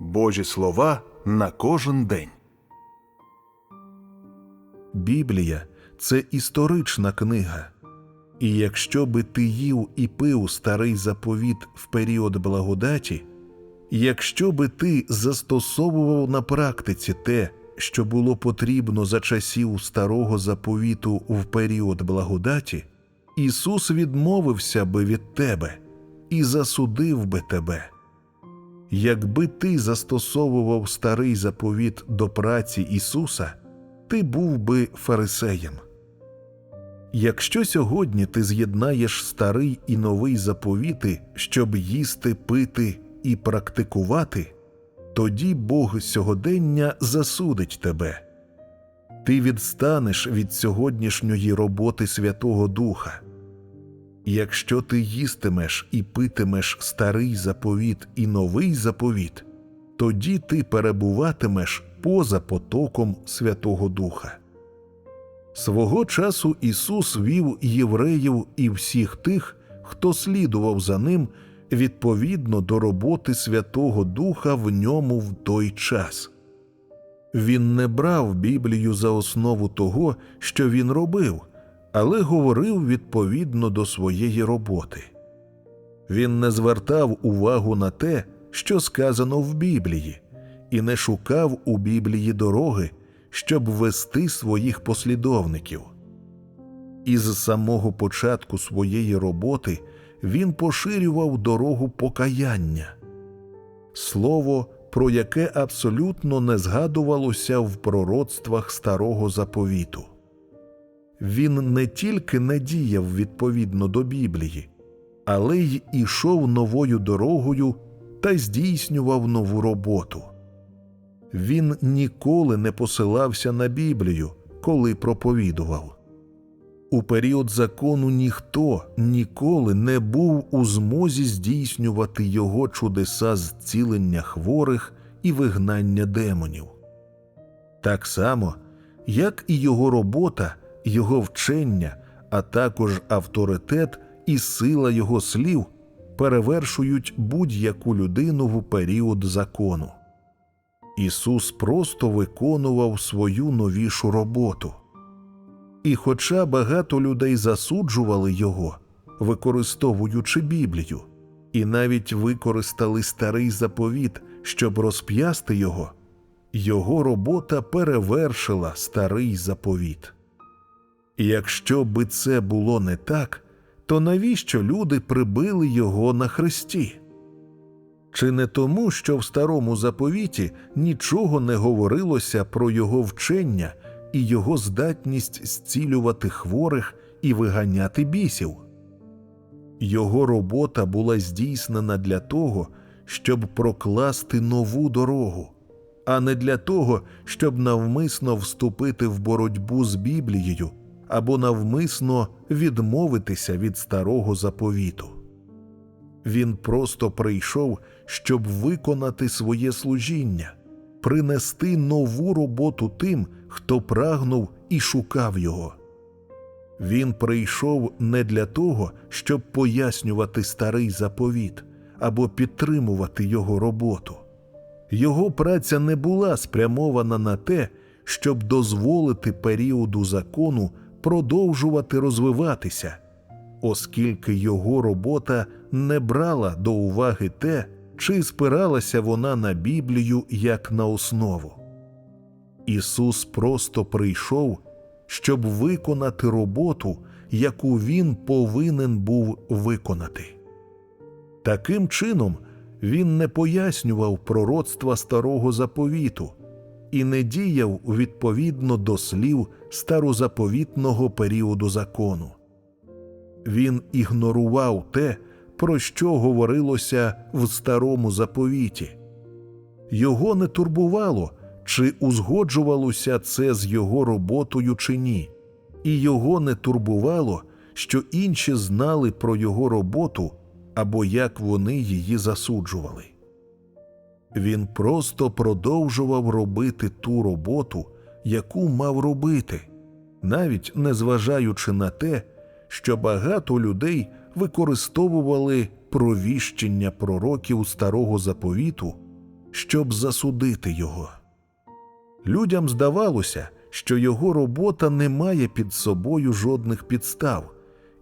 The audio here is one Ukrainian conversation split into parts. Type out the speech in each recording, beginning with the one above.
Божі слова на кожен день. Біблія це історична книга. І якщо би ти їв і пив старий заповіт в період благодаті, якщо би ти застосовував на практиці те, що було потрібно за часів старого заповіту в період благодаті, Ісус відмовився би від тебе і засудив би тебе. Якби ти застосовував старий заповіт до праці Ісуса, ти був би фарисеєм. Якщо сьогодні ти з'єднаєш старий і новий заповіти, щоб їсти, пити і практикувати, тоді Бог сьогодення засудить тебе. Ти відстанеш від сьогоднішньої роботи Святого Духа. Якщо ти їстимеш і питимеш старий заповіт і новий заповіт, тоді ти перебуватимеш поза потоком Святого Духа. Свого часу Ісус вів євреїв і всіх тих, хто слідував за ним відповідно до роботи Святого Духа в ньому в той час. Він не брав Біблію за основу того, що він робив, але говорив відповідно до своєї роботи. Він не звертав увагу на те, що сказано в Біблії, і не шукав у Біблії дороги, щоб вести своїх послідовників. Із самого початку своєї роботи він поширював дорогу покаяння, слово, про яке абсолютно не згадувалося в пророцтвах старого заповіту. Він не тільки не діяв відповідно до Біблії, але й ішов новою дорогою та здійснював нову роботу. Він ніколи не посилався на Біблію, коли проповідував. У період закону ніхто ніколи не був у змозі здійснювати його чудеса зцілення хворих і вигнання демонів. Так само, як і його робота, його вчення, а також авторитет і сила його слів перевершують будь-яку людину в період закону. Ісус просто виконував свою новішу роботу. І хоча багато людей засуджували його, використовуючи Біблію, і навіть використали старий заповіт, щоб розп'ясти його, його робота перевершила старий заповіт. І Якщо би це було не так, то навіщо люди прибили його на хресті? Чи не тому, що в старому заповіті нічого не говорилося про його вчення і його здатність зцілювати хворих і виганяти бісів? Його робота була здійснена для того, щоб прокласти нову дорогу, а не для того, щоб навмисно вступити в боротьбу з Біблією або навмисно відмовитися від старого заповіту. Він просто прийшов, щоб виконати своє служіння, принести нову роботу тим, хто прагнув і шукав його. Він прийшов не для того, щоб пояснювати старий заповіт або підтримувати його роботу. Його праця не була спрямована на те, щоб дозволити періоду закону продовжувати розвиватися, оскільки його робота не брала до уваги те, чи спиралася вона на Біблію як на основу. Ісус просто прийшов, щоб виконати роботу, яку Він повинен був виконати. Таким чином, Він не пояснював пророцтва старого заповіту і не діяв відповідно до слів старозаповітного періоду закону. Він ігнорував те, про що говорилося в старому заповіті. Його не турбувало, чи узгоджувалося це з його роботою чи ні, і його не турбувало, що інші знали про його роботу або як вони її засуджували. Він просто продовжував робити ту роботу, яку мав робити, навіть незважаючи на те, що багато людей використовували провіщення пророків старого заповіту щоб засудити його. Людям здавалося, що його робота не має під собою жодних підстав,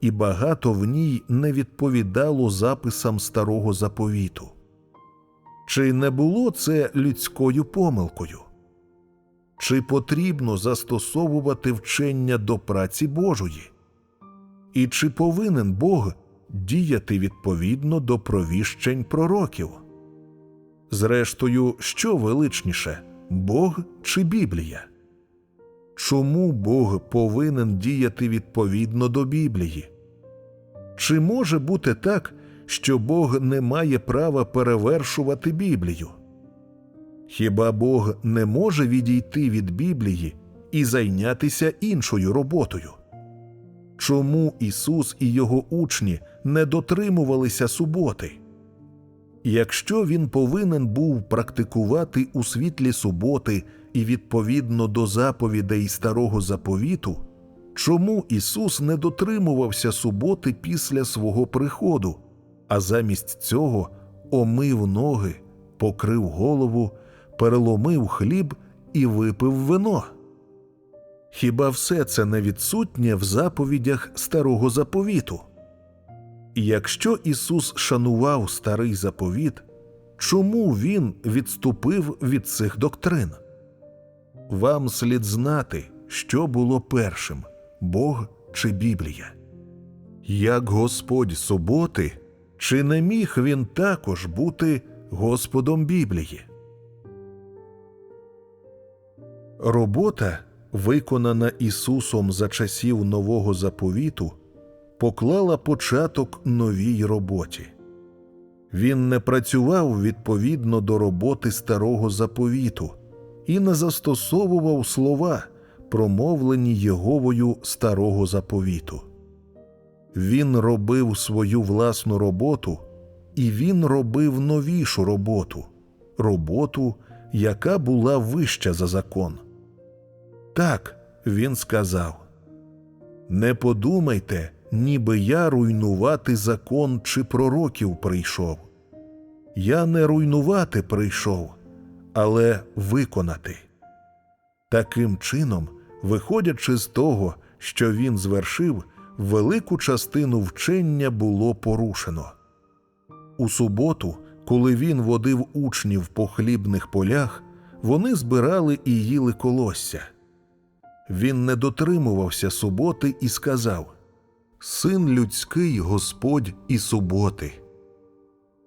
і багато в ній не відповідало записам старого заповіту. Чи не було це людською помилкою? Чи потрібно застосовувати вчення до праці Божої? І чи повинен Бог діяти відповідно до провіщень пророків? Зрештою, що величніше Бог чи Біблія? Чому Бог повинен діяти відповідно до Біблії? Чи може бути так, що Бог не має права перевершувати Біблію? Хіба Бог не може відійти від Біблії і зайнятися іншою роботою? Чому Ісус і його учні не дотримувалися суботи? Якщо він повинен був практикувати у світлі суботи і відповідно до заповідей старого заповіту, чому Ісус не дотримувався суботи після свого приходу, а замість цього омив ноги, покрив голову, переломив хліб і випив вино? Хіба все це не відсутнє в заповідях старого заповіту? Якщо Ісус шанував старий заповіт, чому Він відступив від цих доктрин? Вам слід знати, що було першим Бог чи Біблія. Як Господь суботи, чи не міг він також бути Господом Біблії? Робота, виконана Ісусом за часів Нового заповіту, поклала початок новій роботі. Він не працював відповідно до роботи старого заповіту і не застосовував слова, промовлені Єговою старого заповіту. Він робив свою власну роботу, і він робив новішу роботу, роботу, яка була вища за закон. Так, він сказав Не подумайте, ніби я руйнувати закон чи пророків прийшов. Я не руйнувати прийшов, але виконати. Таким чином, виходячи з того, що він звершив, велику частину вчення було порушено. У суботу, коли він водив учнів по хлібних полях, вони збирали і їли колосся. Він не дотримувався суботи і сказав Син людський Господь і суботи.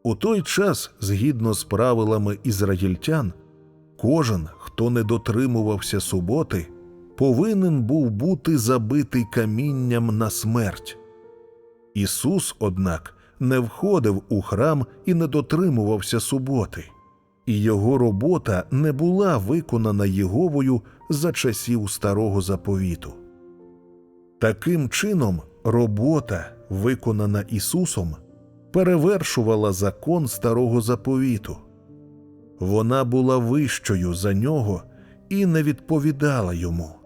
У той час, згідно з правилами ізраїльтян, кожен, хто не дотримувався суботи, повинен був бути забитий камінням на смерть. Ісус, однак, не входив у храм і не дотримувався суботи, і його робота не була виконана Єговою за часів старого заповіту. Таким чином, робота, виконана Ісусом, перевершувала закон старого заповіту. Вона була вищою за нього і не відповідала йому.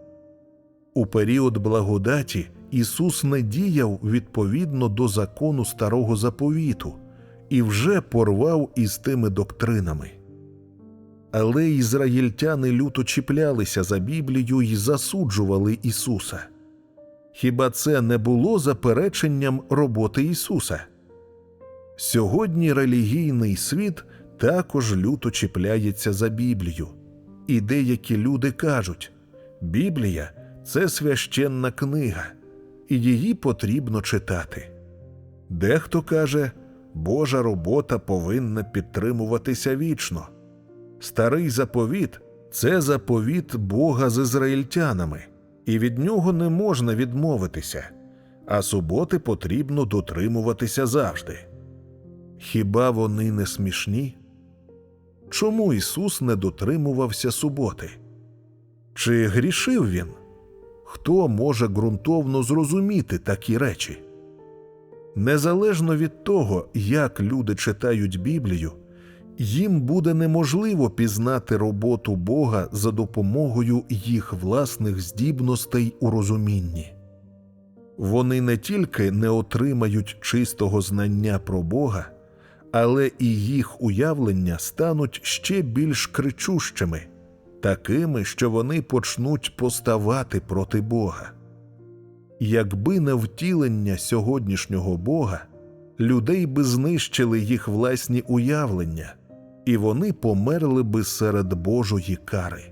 У період благодаті Ісус не діяв відповідно до закону старого заповіту і вже порвав із тими доктринами. Але ізраїльтяни люто чіплялися за Біблію і засуджували Ісуса. Хіба це не було запереченням роботи Ісуса? Сьогодні релігійний світ також люто чіпляється за Біблію, і деякі люди кажуть: Біблія це священна книга, і її потрібно читати. Дехто каже, Божа робота повинна підтримуватися вічно. Старий заповіт це заповіт Бога з ізраїльтянами, і від нього не можна відмовитися, а суботи потрібно дотримуватися завжди. Хіба вони не смішні? Чому Ісус не дотримувався суботи? Чи грішив він? Хто може ґрунтовно зрозуміти такі речі? Незалежно від того, як люди читають Біблію, їм буде неможливо пізнати роботу Бога за допомогою їх власних здібностей у розумінні. Вони не тільки не отримають чистого знання про Бога, але і їх уявлення стануть ще більш кричущими, такими, що вони почнуть поставати проти Бога. Якби не втілення сьогоднішнього Бога, людей би знищили їх власні уявлення, і вони померли би серед Божої кари.